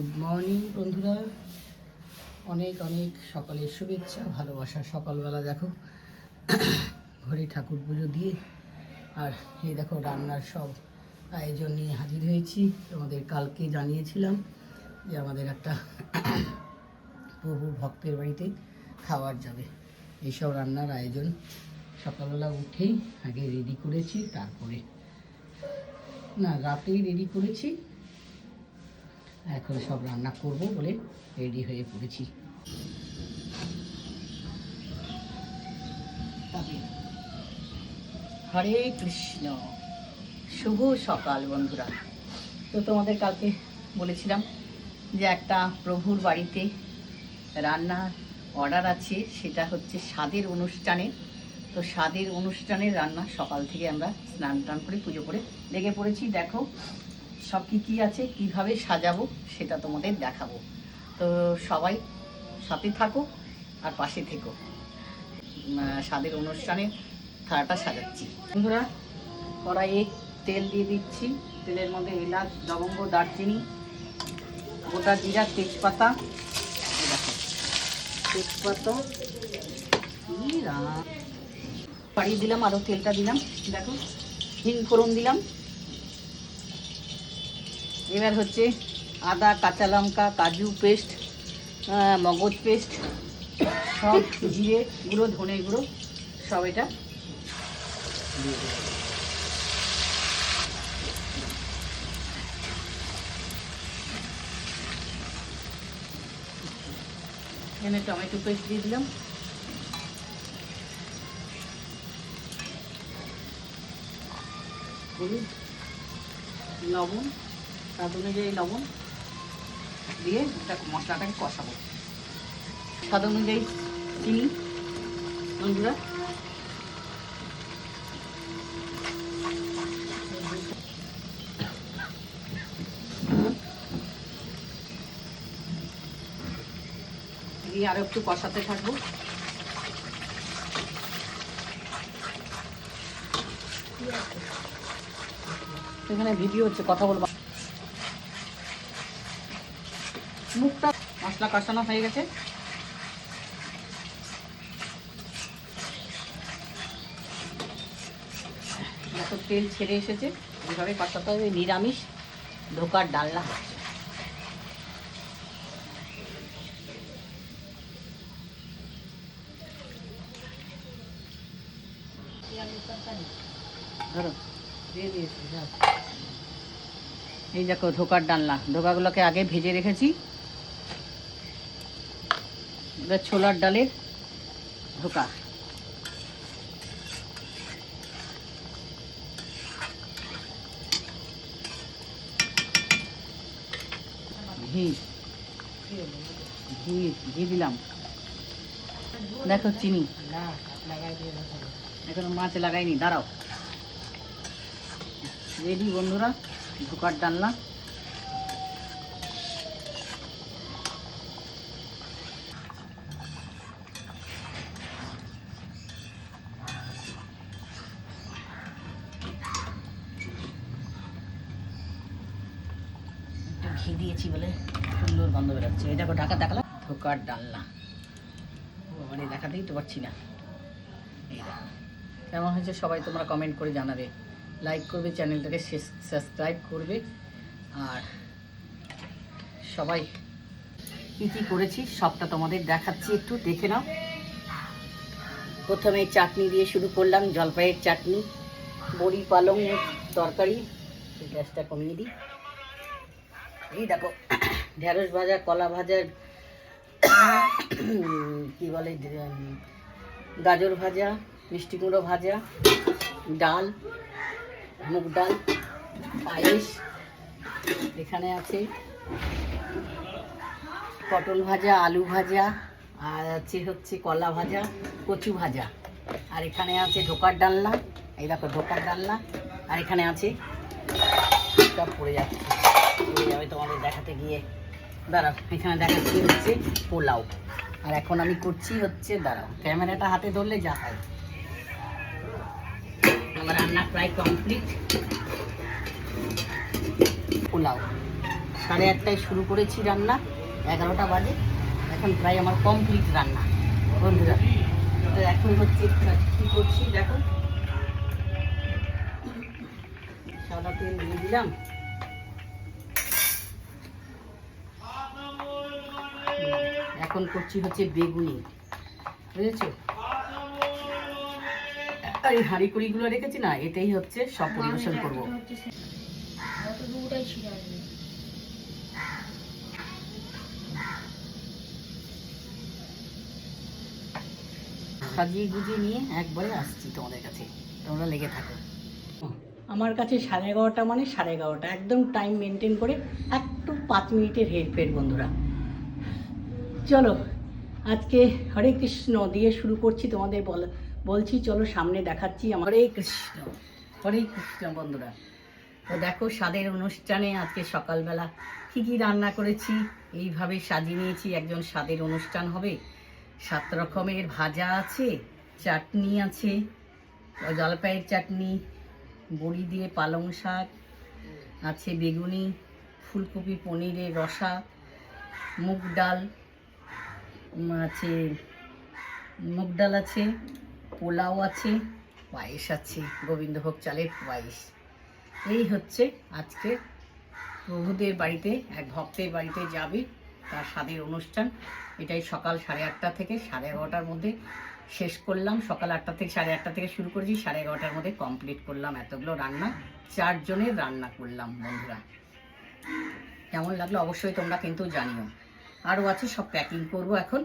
Good morning বন্ধুরা। অনেক অনেক সকালের শুভেচ্ছা, ভালোবাসা, সকালবেলা দেখো, ঘরে ঠাকুর পুজো দিয়ে। আর এই দেখো, রান্নার সব আয়োজন নিয়ে হাজির হয়েছি। তোমাদের কালকে জানিয়েছিলাম যে আমাদের একটা প্রভু ভক্তের বাড়িতে খাওয়ার যাবে। এইসব রান্নার আয়োজন সকালবেলা উঠেই আগে রেডি করেছি, তারপরে না, রাতেই রেডি করেছি। এখন সব রান্না করব বলে রেডি হয়ে পড়েছি। হরে কৃষ্ণ। শুভ সকাল বন্ধুরা। তো তোমাদের কালকে বলেছিলাম যে একটা প্রভুর বাড়িতে রান্নার অর্ডার আছে, সেটা হচ্ছে স্বাদের অনুষ্ঠানে। তো স্বাদের অনুষ্ঠানের রান্না সকাল থেকে আমরা স্নান টান করে, পুজো করে লেগে পড়েছি। দেখো সব কী কী আছে, কীভাবে সাজাবো সেটা তোমাদের দেখাবো। তো সবাই সাথে থাকো আর পাশে থেকো। স্বাদের অনুষ্ঠানে থালাটা সাজাচ্ছি। বন্ধুরা, কড়াইয়ে তেল দিয়ে দিচ্ছি। তেলের মধ্যে এলাচ, লবঙ্গ, দারচিনি, গোটা জিরা, তেজপাতা। তেজপাতা ই রাম। বাড়িয়ে দিলাম আরও তেলটা দিলাম। দেখো, হিং ফোড়ন দিলাম। এবার হচ্ছে আদা, কাঁচা লঙ্কা, কাজু পেস্ট মগজ পেস্ট, সব জিরে গুঁড়ো, ধনে গুঁড়ো, সব এটা এখানে টমেটো পেস্ট দিয়ে দিলাম। হলুদ, লবণ স্বাদ অনুযায়ী লবণ দিয়ে একটা মশলাটাকে কষাবো। স্বাদ অনুযায়ী চিনি বন্ধুরা দিয়ে আরও একটু কষাতে থাকব। এখানে ভিডিও হচ্ছে, কথা বলব। মুখটা মশলা কষানো হয়ে গেছে। দেখো তেল ছেড়ে এসেছে, এইভাবে কষাতে হবে, নিরামিষ ধোকার দিয়েছি এই দেখো ধোকার ডালনা। ধোকাগুলোকে আগে ভেজে রেখেছি। এবার ছোলার ডালের ধোকা ঘি। ঘি ঘি দিলাম। দেখো চিনি। এখনও মাছ লাগাইনি, দাঁড়াও। রেডি বন্ধুরা ধোকার ডালনা। ঘি দিয়েছি বলে সুন্দর গন্ধ বেরোচ্ছে। এটা ঢাকা দেখালাম, ধোকার ডালনা। মানে দেখাতেই তো পারছি না। এই দেখো, কেমন হয়েছে সবাই তোমরা কমেন্ট করে জানাবে। লাইক করবে, চ্যানেলটাকে সাবস্ক্রাইব করবে। আর সবাই কী কী করেছি, সবটা তোমাদের দেখাচ্ছি, একটু দেখে নাও। প্রথমে চাটনি দিয়ে শুরু করলাম, জলপাইয়ের চাটনি, বড়ি, পালং, তরকারি এই গ্যাসটা কমিয়ে দিই। এই দেখো, ঢেঁড়স ভাজা, কলা ভাজা, কি বলে গাজর ভাজা, মিষ্টি কুমড়ো ভাজা, ডাল, মুগ ডাল, পায়েস, এখানে আছে পটল ভাজা, আলু ভাজা, আর আছে হচ্ছে কলা ভাজা, কচু ভাজা। আর এখানে আছে ঢোকার ডালনা, এই দেখো ঢোকার ডালনা, আর এখানে আছে, সব পড়ে যাচ্ছে। দেখাতে গিয়ে, দাঁড়াও এখানে দেখাচ্ছি হচ্ছে পোলাও। আর এখন আমি করছি হচ্ছে, দাঁড়াও, ক্যামেরাটা হাতে ধরলে যা হয়। আমার রান্না প্রায় কমপ্লিট। পোলাও। সাড়ে আটটায় শুরু করেছি রান্না, এগারোটা বাজে। এখন প্রায় আমার কমপ্লিট রান্না। বন্ধুরা, তো এখন হচ্ছে কী করছি, দেখো। সাদা তেল দিয়ে দিলাম। এখন করছি হচ্ছে বেগুনি। বুঝেছ? আর এই হাঁড়ি কুড়িগুলো রেখেছি না এটাই হচ্ছে সব পরিবেশন করব। সাজিয়ে গুজিয়ে নিয়ে একবারে আসছি তোমাদের কাছে। তোমরা লেগে থাকো। আমার কাছে সাড়ে এগারোটা মানে সাড়ে এগারোটা। একদম টাইম মেনটেন করে একটু পাঁচ মিনিটের হেরফের বন্ধুরা। চলো, আজকে হরে কৃষ্ণ দিয়ে শুরু করছি তোমাদের বল, বলছি চলো সামনে দেখাচ্ছি আমার হরে কৃষ্ণ হরে কৃষ্ণ বন্ধুরা। তো দেখো, স্বাদের অনুষ্ঠানে আজকে সকালবেলা কী কী রান্না করেছি, এইভাবে সাজিয়ে নিয়েছি, একজন স্বাদের অনুষ্ঠান হবে। সাত রকমের ভাজা আছে, চাটনি আছে, জলপাইয়ের চাটনি, বড়ি দিয়ে পালং শাক, আছে বেগুনি, ফুলকপি, পনিরের রসা, মুগ ডাল আছে মুগ ডাল আছে, পোলাও আছে, পায়েস আছে, গোবিন্দভোগ চালের পায়েস। এই হচ্ছে আজকে প্রভুদের বাড়িতে, এক ভক্তের বাড়িতে যাবে তার স্বাদের অনুষ্ঠান। এটাই সকাল সাড়ে আটটা থেকে সাড়ে এগারোটার মধ্যে শেষ করলাম। সকাল আটটা থেকে সাড়ে আটটা থেকে শুরু করেছি, সাড়ে এগারোটার মধ্যে কমপ্লিট করলাম এতগুলো রান্না। চারজনের রান্না করলাম বন্ধুরা। কেমন লাগল অবশ্যই তোমরা কিন্তু জানিও। আরও আছে সব প্যাকিং করব এখন।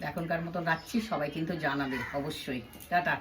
এখনকার মতো রাখছি সবাই কিন্তু জানাবে অবশ্যই। টাটা।